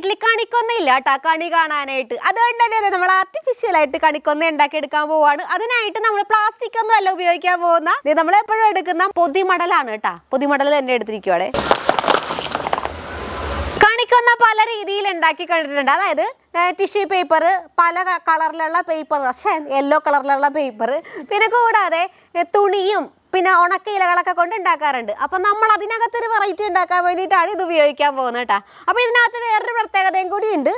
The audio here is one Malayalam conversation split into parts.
വീട്ടിൽ കണിക്കൊന്നില്ല കേട്ടോ കണി കാണാനായിട്ട്. അതുകൊണ്ട് തന്നെ നമ്മൾ ആർട്ടിഫിഷ്യൽ ആയിട്ട് കണിക്കൊന്ന ഉണ്ടാക്കി എടുക്കാൻ പോവാണ്. അതിനായിട്ട് നമ്മൾ പ്ലാസ്റ്റിക് ഒന്നും അല്ല ഉപയോഗിക്കാൻ പോകുന്ന. നമ്മൾ എപ്പോഴും എടുക്കുന്ന പൊതിമടലാണ് കേട്ടാ പൊതിമടൽ തന്നെ എടുത്തിരിക്കുവാടെ കണിക്കൊന്ന പല രീതിയിൽ ഉണ്ടാക്കി കണ്ടിട്ടുണ്ട്. അതായത് ടിഷ്യൂ പേപ്പർ പല കളറിലുള്ള പേപ്പർ പക്ഷേ യെല്ലോ കളറിലുള്ള പേപ്പർ പിന്നെ കൂടാതെ തുണിയും പിന്നെ ഉണക്ക ഇലകളൊക്കെ കൊണ്ട് ഉണ്ടാക്കാറുണ്ട്. അപ്പം നമ്മൾ അതിനകത്തൊരു വെറൈറ്റി ഉണ്ടാക്കാൻ വേണ്ടിയിട്ടാണ് ഇത് ഉപയോഗിക്കാൻ പോകുന്നത് കേട്ടോ അപ്പോൾ ഇതിനകത്ത് വേറൊരു പ്രത്യേകതയും കൂടി ഉണ്ട്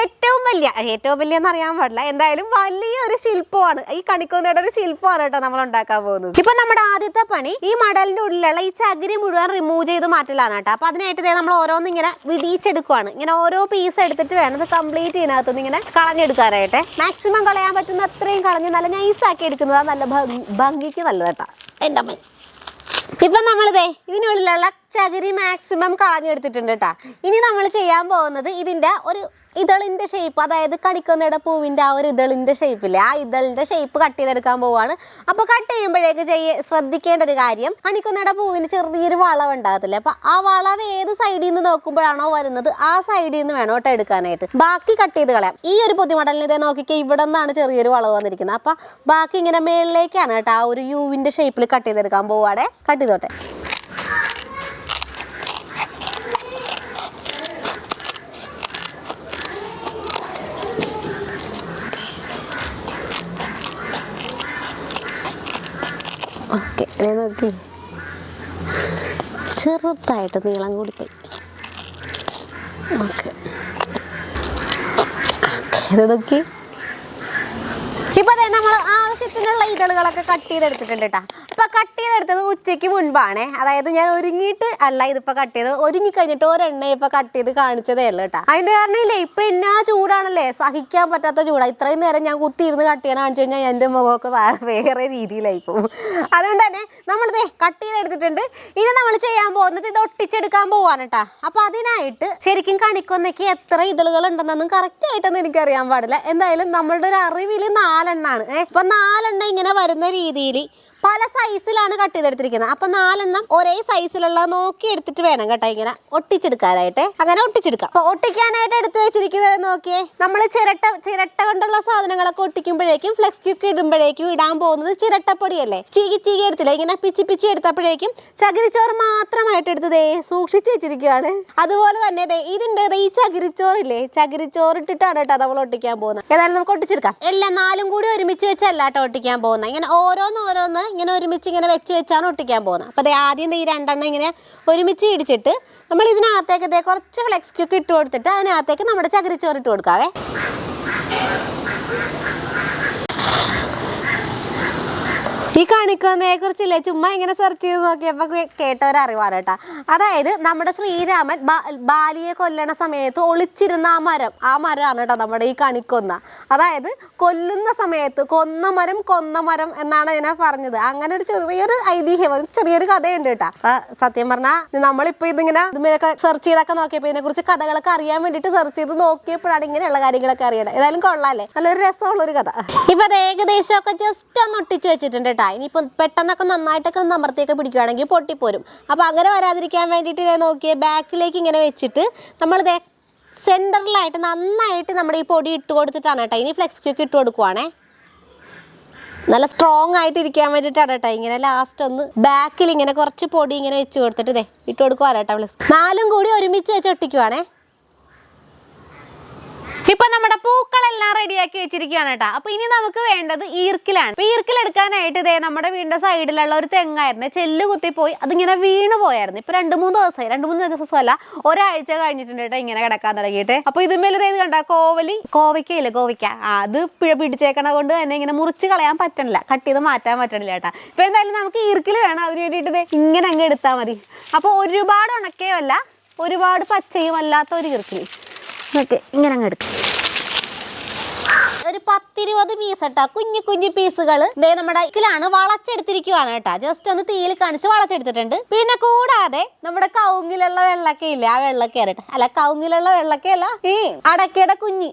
ഏറ്റവും വലിയ ഏറ്റവും വലിയ എന്ന് അറിയാൻ പാടില്ല. എന്തായാലും വലിയൊരു ശില്പമാണ്. ഈ കണിക്കൊന്നയുടെ ഒരു ശില്പമാണ് കേട്ടോ നമ്മൾ ഉണ്ടാക്കാൻ പോകുന്നത്. ഇപ്പൊ നമ്മുടെ ആദ്യത്തെ പണി ഈ മടലിന്റെ ഉള്ളിലുള്ള ഈ ചകിരി മുഴുവൻ റിമൂവ് ചെയ്ത് മാറ്റലാണ് കേട്ടോ അപ്പൊ അതിനായിട്ട് നമ്മൾ ഓരോന്ന് ഇങ്ങനെ വിടിയിച്ചെടുക്കുവാണ്. ഇങ്ങനെ ഓരോ പീസ് എടുത്തിട്ട് വേണം ഇത് കംപ്ലീറ്റ് ഇതിനകത്ത് ഇങ്ങനെ കളഞ്ഞെടുക്കാനായിട്ട്. മാക്സിമം കളയാൻ പറ്റുന്ന അത്രയും കളഞ്ഞ് നല്ല നൈസാക്കി എടുക്കുന്നതാണ് നല്ല ഭംഗി- ഭംഗിക്ക് നല്ലത് കേട്ടോ എന്റെ അമ്മ ഇപ്പം നമ്മളിതേ ഇതിനുള്ളിലുള്ള ചകിരി മാക്സിമം കളഞ്ഞെടുത്തിട്ടുണ്ട് കേട്ടോ ഇനി നമ്മൾ ചെയ്യാൻ പോകുന്നത് ഇതിന്റെ ഒരു ഇതളിന്റെ ഷേപ്പ് അതായത് കണിക്കൊന്നയുടെ പൂവിന്റെ ആ ഒരു ഇതളിന്റെ ഷേപ്പില്ലേ ആ ഇതളിന്റെ ഷേപ്പ് കട്ട് ചെയ്തെടുക്കാൻ പോവാണ്. അപ്പോൾ കട്ട് ചെയ്യുമ്പോഴേക്ക് ചെയ്യ ശ്രദ്ധിക്കേണ്ട ഒരു കാര്യം കണിക്കൊന്നയുടെ പൂവിന് ചെറിയൊരു വളവ് ഉണ്ടാകത്തില്ലേ. അപ്പോൾ ആ വളവ് ഏത് സൈഡിൽ നിന്ന് നോക്കുമ്പോഴാണോ വരുന്നത് ആ സൈഡിൽ നിന്ന് വേണം കേട്ടോ എടുക്കാനായിട്ട്. ബാക്കി കട്ട് ചെയ്ത് കളയാം. ഈ ഒരു പൊതിമടലിന് ഇതേ നോക്കിക്കേ ഇവിടെ നിന്നാണ് ചെറിയൊരു വളവ് വന്നിരിക്കുന്നത്. അപ്പോൾ ബാക്കി ഇങ്ങനെ മേളിലേക്കാണ് കേട്ടോ ആ ഒരു യുവിന്റെ ഷേപ്പിൽ കട്ട് ചെയ്തെടുക്കാൻ പോവാടെ കട്ട് ചെയ്തോട്ടെ ഓക്കെ നോക്കി ചെറുതായിട്ട് നീളം കൂടി പോയി നമ്മൾ ആവശ്യത്തിനുള്ള ഇതളുകളൊക്കെ കട്ട് ചെയ്തെടുത്തിട്ടുണ്ട് കേട്ടോ അപ്പൊ കട്ട് ചെയ്തെടുത്തത് ഉച്ചയ്ക്ക് മുൻപാണേ. അതായത് ഞാൻ ഒരുങ്ങിയിട്ട് അല്ല ഇതിപ്പോ കട്ട് ചെയ്ത് ഒരുങ്ങി കഴിഞ്ഞിട്ട് ഒരെണ്ണ ഇപ്പൊ കട്ട് ചെയ്ത് കാണിച്ചതേ ഉള്ളൂ കേട്ടോ. അതിന്റെ കാരണം ഇല്ലേ ഇപ്പൊ എന്നാ ചൂടാണല്ലേ? സഹിക്കാൻ പറ്റാത്ത ചൂടാ. ഇത്രയും നേരം ഞാൻ കുത്തിയിരുന്ന് കട്ട് ചെയ്യണം കാണിച്ചു കഴിഞ്ഞാൽ എന്റെ മുഖമൊക്കെ വേറെ രീതിയിലായി പോകും അതുകൊണ്ട് തന്നെ നമ്മളിതേ കട്ട് ചെയ്തെടുത്തിട്ടുണ്ട്. ഇനി നമ്മൾ ചെയ്യാൻ പോകുന്നത് ഇത് ഒട്ടിച്ചെടുക്കാൻ പോവാണ് കേട്ടോ. അപ്പൊ അതിനായിട്ട് ശരിക്കും കണിക്കൊന്നയ്ക്ക് എത്ര ഇതളുകൾ ഉണ്ടെന്നൊന്നും കറക്റ്റ് ആയിട്ടൊന്നും എനിക്കറിയാൻ പാടില്ല. എന്തായാലും നമ്മളുടെ ഒരു അറിവിൽ നാലെണ്ണാണ്. ഏഹ് അപ്പൊ നാലെണ്ണ ഇങ്ങനെ വരുന്ന രീതിയിൽ പല സൈസിലാണ് കട്ട് ചെയ്തെടുത്തിരിക്കുന്നത്. അപ്പൊ നാലെണ്ണം ഒരേ സൈസിലുള്ള നോക്കി എടുത്തിട്ട് വേണം കേട്ടോ ഇങ്ങനെ ഒട്ടിച്ചെടുക്കാനായിട്ട്. അങ്ങനെ ഒട്ടിച്ചെടുക്കാം. അപ്പൊ ഒട്ടിക്കാനായിട്ട് എടുത്തു വെച്ചിരിക്കുന്നത് നോക്കിയേ. നമ്മൾ ചിരട്ട ചിരട്ട കൊണ്ടുള്ള സാധനങ്ങളൊക്കെ ഒട്ടിക്കുമ്പോഴേക്കും ഫ്ലെക്സ് ക്യൂക്ക് ഇടുമ്പോഴേക്കും ഇടാൻ പോകുന്നത് ചിരട്ടപ്പൊടിയല്ലേ? ചീകി ചീകി എടുത്തില്ല? ഇങ്ങനെ പിച്ചി പിച്ചി എടുത്തപ്പോഴേക്കും ചകിരിച്ചോറ് മാത്രമായിട്ട് എടുത്ത് ദേ സൂക്ഷിച്ചു വെച്ചിരിക്കുകയാണ് അതുപോലെ തന്നെ ദേ ഇതിന്റെ ദേ ഈ ചകിരിച്ചോറില്ലേ? ചകിരിച്ചോറ് ഇട്ടിട്ടാണ് കേട്ടോ നമ്മൾ ഒട്ടിക്കാൻ പോകുന്നത്. ഏതായാലും നമുക്ക് ഒട്ടിച്ചെടുക്കാം. എല്ലാം നാലും കൂടി ഒരുമിച്ച് വെച്ചല്ല കേട്ടോ ഒട്ടിക്കാൻ പോകുന്നത്. ഇങ്ങനെ ഓരോന്ന് ഓരോന്ന് ഇങ്ങനെ ഒരുമിച്ച് ഇങ്ങനെ വെച്ച് വെച്ചാണ് ഒട്ടിക്കാൻ പോകുന്നത്. അപ്പോൾ ദേ ആദ്യം ഈ രണ്ടെണ്ണം ഇങ്ങനെ ഒരുമിച്ച് ഇടിച്ചിട്ട് നമ്മൾ ഇതിനകത്തേക്ക് കുറച്ച് ഫ്ലെക്സ് ക്യൂക്ക് ഇട്ട് കൊടുത്തിട്ട് അതിനകത്തേക്ക് നമ്മുടെ ചകിരിച്ചോറ് ഇട്ട് കൊടുക്കാവേ. ഈ കാണിക്കുന്നതിനെ കുറിച്ചില്ലേ? ചുമ്മാ ഇങ്ങനെ സെർച്ച് ചെയ്ത് നോക്കിയപ്പോൾ കേട്ടവരറിവാണ് കേട്ടാ. അതായത് നമ്മുടെ ശ്രീരാമൻ ബാലിയെ കൊല്ലണ സമയത്ത് ഒളിച്ചിരുന്ന ആ മരം ആ മരമാണ് കേട്ടോ നമ്മുടെ ഈ കണിക്കൊന്ന. അതായത് കൊല്ലുന്ന സമയത്ത് കൊന്ന മരം കൊന്ന മരം എന്നാണ് ഇതിനെ പറഞ്ഞത്. അങ്ങനെ ഒരു ചെറിയൊരു ഐതിഹ്യം ഒരു ചെറിയൊരു കഥയുണ്ട് കേട്ടോ. സത്യം പറഞ്ഞാൽ നമ്മളിപ്പോ ഇതിങ്ങനെ ഇതുമൊക്കെ സെർച്ച് ചെയ്തൊക്കെ നോക്കിയപ്പോൾ ഇതിനെ കുറിച്ച് കഥകളൊക്കെ അറിയാൻ വേണ്ടിട്ട് സെർച്ച് ചെയ്ത് നോക്കിയപ്പോഴാണ് ഇങ്ങനെയുള്ള കാര്യങ്ങളൊക്കെ അറിയണത്. ഏതായാലും കൊള്ളാല്ലേ നല്ലൊരു രസമുള്ളൊരു കഥ. ഇപ്പൊ അത് ഏകദേശം ഒക്കെ ജസ്റ്റ് ഒന്ന് ഒട്ടിച്ച് വെച്ചിട്ടുണ്ട് കേട്ടോ. ഇനിയിപ്പോൾ പെട്ടെന്നൊക്കെ നന്നായിട്ടൊക്കെ ഒന്ന് അമർത്തിയൊക്കെ പിടിക്കുകയാണെങ്കിൽ പൊട്ടിപ്പോരും. അപ്പോൾ അങ്ങനെ വരാതിരിക്കാൻ വേണ്ടിയിട്ട് ഇതേ നോക്കിയേ ബാക്കിലേക്ക് ഇങ്ങനെ വെച്ചിട്ട് നമ്മളിതേ സെന്ററിലായിട്ട് നന്നായിട്ട് നമ്മുടെ ഈ പൊടി ഇട്ട് കൊടുത്തിട്ടാണ് കേട്ടോ. ഇനി ഫ്ലെക്സ് ക്യൂക്ക് ഇട്ട് കൊടുക്കുവാണേ. നല്ല സ്ട്രോങ് ആയിട്ട് ഇരിക്കാൻ വേണ്ടിയിട്ടാണ് കേട്ടോ ഇങ്ങനെ ലാസ്റ്റ് ഒന്ന് ബാക്കിൽ ഇങ്ങനെ കുറച്ച് പൊടി ഇങ്ങനെ വെച്ച് കൊടുത്തിട്ട് ഇതേ ഇട്ട് കൊടുക്കുവാണ് കേട്ടോ ഫ്ലെക്സ്. നാലും കൂടി ഒരുമിച്ച് വെച്ച് ഒട്ടിക്കുവാണേ. ഇപ്പൊ നമ്മുടെ പൂക്കളെല്ലാം റെഡിയാക്കി വെച്ചിരിക്കുകയാണ് കേട്ടോ. അപ്പൊ ഇനി നമുക്ക് വേണ്ടത് ഈർക്കിലാണ്. അപ്പൊ ഈർക്കിൽ എടുക്കാനായിട്ട് ഇതേ നമ്മുടെ വീടിന്റെ സൈഡിലുള്ള ഒരു തെങ്ങായിരുന്നു. ചെല്ല് കുത്തിപ്പോയി അതിങ്ങനെ വീണ് പോയായിരുന്നു. ഇപ്പൊ രണ്ട് മൂന്ന് ദിവസമായി. രണ്ട് മൂന്ന് ദിവസമല്ല ഒരാഴ്ച കഴിഞ്ഞിട്ടുണ്ട് കേട്ടോ ഇങ്ങനെ കിടക്കാൻ തുടങ്ങിയിട്ട്. അപ്പൊ ഇതുമേലെ ഇത് കണ്ടോ? കോവലി കോവയ്ക്കയില്ലേ? കോവയ്ക്ക. അത് പിടിച്ചേക്കണ കൊണ്ട് തന്നെ ഇങ്ങനെ മുറിച്ച് കളയാൻ പറ്റണില്ല. കട്ട് ചെയ്ത് മാറ്റാൻ പറ്റണില്ല കേട്ടാ. ഇപ്പൊ എന്തായാലും നമുക്ക് ഈർക്കിൽ വേണം. അതിന് വേണ്ടിയിട്ട് ഇങ്ങനെ അങ്ങ് എടുത്താൽ മതി. അപ്പൊ ഒരുപാട് ഉണക്കയുമല്ല ഒരുപാട് പച്ചയും അല്ലാത്ത ഒരു ഈർക്കിൽ. ഓക്കെ ഇങ്ങനെ അങ്ങ് എടുക്കും. ഒരു പത്തിരുപത് പീസ് കേട്ടോ കുഞ്ഞു കുഞ്ഞു പീസുകൾ ഇതേ നമ്മുടെ ഇതിലാണ് വളച്ചെടുത്തിരിക്കുവാണ് കേട്ടോ. ജസ്റ്റ് ഒന്ന് തീയിൽ കാണിച്ച് വളച്ചെടുത്തിട്ടുണ്ട്. പിന്നെ കൂടാതെ നമ്മുടെ കൗങ്ങിലുള്ള വെള്ളക്ക ഇല്ല? ആ വെള്ളക്ക ആരട്ടെ അല്ല കൗങ്ങിലുള്ള വെള്ളക്കയല്ല ഈ അടക്കയുടെ കുഞ്ഞ്.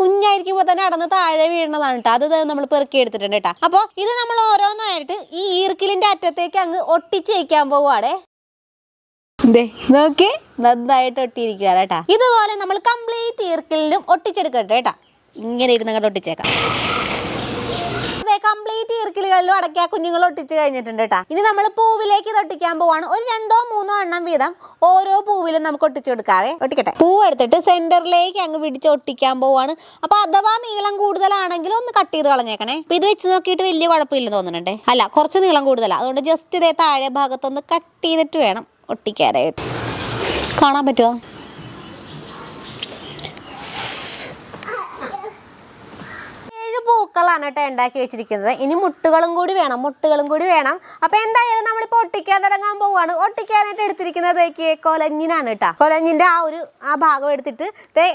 കുഞ്ഞായിരിക്കുമ്പോ തന്നെ അടന്ന് താഴെ വീഴുന്നതാണ് കേട്ടോ അത് നമ്മൾ പെറുക്കി എടുത്തിട്ടുണ്ട് കേട്ടോ അപ്പോൾ ഇത് നമ്മൾ ഓരോന്നായിട്ട് ഈ ഈർക്കിലിന്റെ അറ്റത്തേക്ക് അങ്ങ് ഒട്ടിച്ചേക്കാൻ പോവാടേ നോക്കി. നന്നായിട്ട് ഒട്ടിയിരിക്കുക കേട്ടാ. ഇതുപോലെ നമ്മൾ കംപ്ലീറ്റ് ഈർക്കിലും ഒട്ടിച്ചെടുക്കട്ടെ കേട്ടാ. ഇങ്ങനെ ഇരുന്ന് അങ്ങോട്ട് ഒട്ടിച്ചേക്കാം. കംപ്ലീറ്റ് ഈർക്കിലുകളിലും അടയ്ക്ക കുഞ്ഞുങ്ങൾ ഒട്ടിച്ച് കഴിഞ്ഞിട്ടുണ്ട് കേട്ടാ. ഇനി നമ്മൾ പൂവിലേക്ക് ഇത് ഒട്ടിക്കാൻ പോവാണ്. ഒരു രണ്ടോ മൂന്നോ എണ്ണം വീതം ഓരോ പൂവിലും നമുക്ക് ഒട്ടിച്ചു കൊടുക്കാവേ. ഒട്ടിക്കട്ടെ. പൂ എടുത്തിട്ട് സെന്ററിലേക്ക് അങ്ങ് പിടിച്ച് ഒട്ടിക്കാൻ പോവാണ്. അപ്പൊ അഥവാ നീളം കൂടുതലാണെങ്കിൽ ഒന്ന് കട്ട് ചെയ്ത് കളഞ്ഞേക്കണേ. അപ്പൊ ഇത് വെച്ച് നോക്കിയിട്ട് വലിയ കുഴപ്പമില്ലെന്ന് തോന്നുന്നുണ്ടേ. അല്ല കുറച്ച് നീളം കൂടുതലാണ് അതുകൊണ്ട് ജസ്റ്റ് ഇതേ താഴെ ഭാഗത്തൊന്ന് കട്ട് ചെയ്തിട്ട് വേണം. ഒട്ടിക്കാനായിട്ട്. കാണാൻ പറ്റുമോ പൂക്കളാണ് കേട്ടോ ഉണ്ടാക്കി വെച്ചിരിക്കുന്നത്. ഇനി മുട്ടുകളും കൂടി വേണം മുട്ടുകളും കൂടി വേണം. അപ്പൊ എന്തായാലും നമ്മളിപ്പോ ഒട്ടിക്കാൻ തുടങ്ങാൻ പോവാണ്. ഒട്ടിക്കാനായിട്ട് എടുത്തിരിക്കുന്നത് കൊലഞ്ഞിനാണ് കേട്ടോ. കൊലഞ്ഞിന്റെ ആ ഒരു ആ ഭാഗം എടുത്തിട്ട്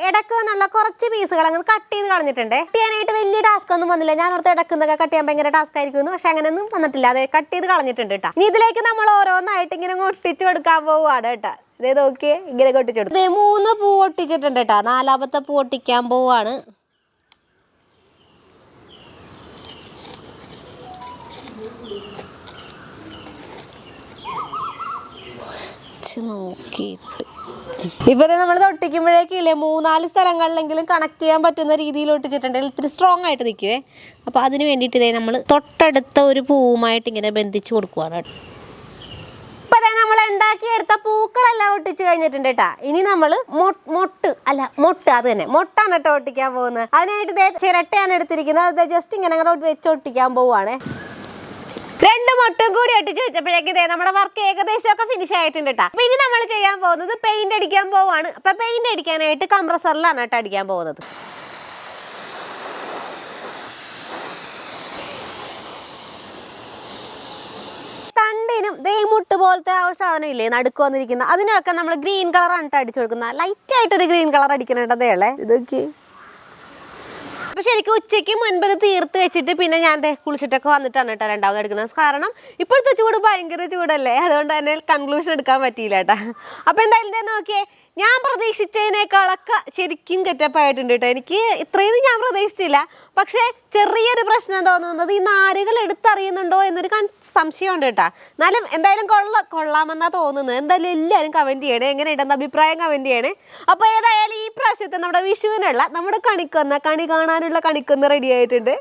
ഇടയ്ക്ക് നല്ല കുറച്ച് പീസുകൾ അങ്ങ് കട്ട് ചെയ്ത് കളഞ്ഞിട്ടുണ്ട്. കട്ട് ചെയ്യാനായിട്ട് വലിയ ടാസ്ക് ഒന്നും വന്നില്ല. ഞാൻ ഓർത്ത് ഇടക്കുന്നൊക്കെ കട്ട് ചെയ്യാൻ ഭയങ്കര ടാസ്ക് ആയിരിക്കുന്നു പക്ഷെ അങ്ങനെയൊന്നും വന്നിട്ടില്ല. അതെ കട്ട് ചെയ്ത് കളഞ്ഞിട്ടുണ്ട് കേട്ടോ. ഇനി ഇതിലേക്ക് നമ്മൾ ഓരോന്നായിട്ട് ഇങ്ങനെ ഒട്ടിച്ചു കൊടുക്കാൻ പോവാണ് കേട്ടോ. ഇതേ നോക്കിയേ ഇങ്ങനെ ഒട്ടിച്ചു കൊടുക്കും. മൂന്ന് പൂ ഒട്ടിച്ചിട്ടുണ്ട് കേട്ടോ. നാലാമത്തെ പൂ ഒട്ടിക്കാൻ പോവാണ്. നോക്കിയിട്ട്. ഇവരെ നമ്മൾ ഒട്ടിക്കുമ്പോഴേക്കും ഇല്ലേ മൂന്നാൽ സ്ഥലങ്ങളിലെങ്കിലും കണക്ട് ചെയ്യാൻ പറ്റുന്ന രീതിയിൽ ഒട്ടിച്ചിട്ടുണ്ട്. ഇത്തിരി സ്ട്രോങ് ആയിട്ട് നിൽക്കുവേ അപ്പോൾ അതിന് വേണ്ടിയിട്ട് ഇതേ നമ്മൾ തൊട്ടടുത്ത ഒരു പൂവുമായിട്ട് ഇങ്ങനെ ബന്ധിച്ചു കൊടുക്കുവാണ് ഇപ്പൊ നമ്മൾ ഉണ്ടാക്കിയെടുത്ത പൂക്കളെല്ലാം ഒട്ടിച്ചു കഴിഞ്ഞിട്ടുണ്ട് കേട്ടാ. ഇനി നമ്മൾ മൊട്ട് അല്ല മൊട്ട് അത് തന്നെ. മൊട്ടാണ് കേട്ടോ ഒട്ടിക്കാൻ പോകുന്നത്. അതിനായിട്ട് ചിരട്ടയാണ് എടുത്തിരിക്കുന്നത്. അത് ജസ്റ്റ് ഇങ്ങനെ വെച്ച് ഒട്ടിക്കാൻ പോവുകയാണേ രണ്ട് മുട്ടും കൂടി ഒട്ടിച്ച് വെച്ചപ്പോഴേക്ക് ഇതേ നമ്മുടെ വർക്ക് ഏകദേശം ഒക്കെ ഫിനിഷ് ആയിട്ടുണ്ട് കേട്ടോ അപ്പൊ ഇനി നമ്മൾ ചെയ്യാൻ പോകുന്നത് പെയിന്റ് അടിക്കാൻ പോവാണ്. അപ്പൊ പെയിന്റ് അടിക്കാനായിട്ട് കംപ്രസറിലാണ് കേട്ടോ അടിക്കാൻ പോകുന്നത്. തണ്ടിനും ദേ മുട്ട് പോലത്തെ ആ ഒരു സാധനം ഇല്ലേ നടുക്ക് വന്നിരിക്കുന്ന അതിനൊക്കെ നമ്മൾ ഗ്രീൻ കളറാണ് ആണ് അടിച്ചു കൊടുക്കുന്നത്. ലൈറ്റ് ആയിട്ടൊരു ഗ്രീൻ കളർ അടിക്കണേണ്ടതേ ഉള്ളേ. ഇതൊക്കെ അപ്പൊ ശരിക്കും ഉച്ചയ്ക്ക് മുൻപ് തീർത്ത് വെച്ചിട്ട് പിന്നെ ഞാൻ കുളിച്ചിട്ടൊക്കെ വന്നിട്ടാണ് കേട്ടോ രണ്ടാമത് എടുക്കുന്നത്. കാരണം ഇപ്പോഴത്തെ ചൂട് ഭയങ്കര ചൂടല്ലേ? അതുകൊണ്ട് തന്നെ കൺക്ലൂഷൻ എടുക്കാൻ പറ്റിയില്ല കേട്ടോ. അപ്പൊ എന്തായാലും നോക്കിയേ ഞാൻ പ്രതീക്ഷിച്ചതിനേക്കാളൊക്കെ ശരിക്കും കെറ്റപ്പായിട്ടുണ്ട് കേട്ടോ എനിക്ക് ഇത്രയും ഞാൻ പ്രതീക്ഷിച്ചില്ല. പക്ഷേ ചെറിയൊരു പ്രശ്നം തോന്നുന്നത്? ഈ നാരുകൾ എടുത്തറിയുന്നുണ്ടോ എന്നൊരു സംശയമുണ്ട് കേട്ടോ എന്നാലും എന്തായാലും കൊള്ള കൊള്ളാമെന്നാ തോന്നുന്നത്. എന്തായാലും എല്ലാവരും കമന്റ് ചെയ്യണേ. എങ്ങനെ ഉണ്ടെന്ന് അഭിപ്രായം കമന്റ് ചെയ്യണേ. അപ്പോൾ ഏതായാലും ഈ പ്രാവശ്യത്തെ നമ്മുടെ വിഷുവിനുള്ള നമ്മുടെ കണിക്കൊന്ന കണി കാണാനുള്ള കണിക്കൊന്ന് റെഡി ആയിട്ടുണ്ട്.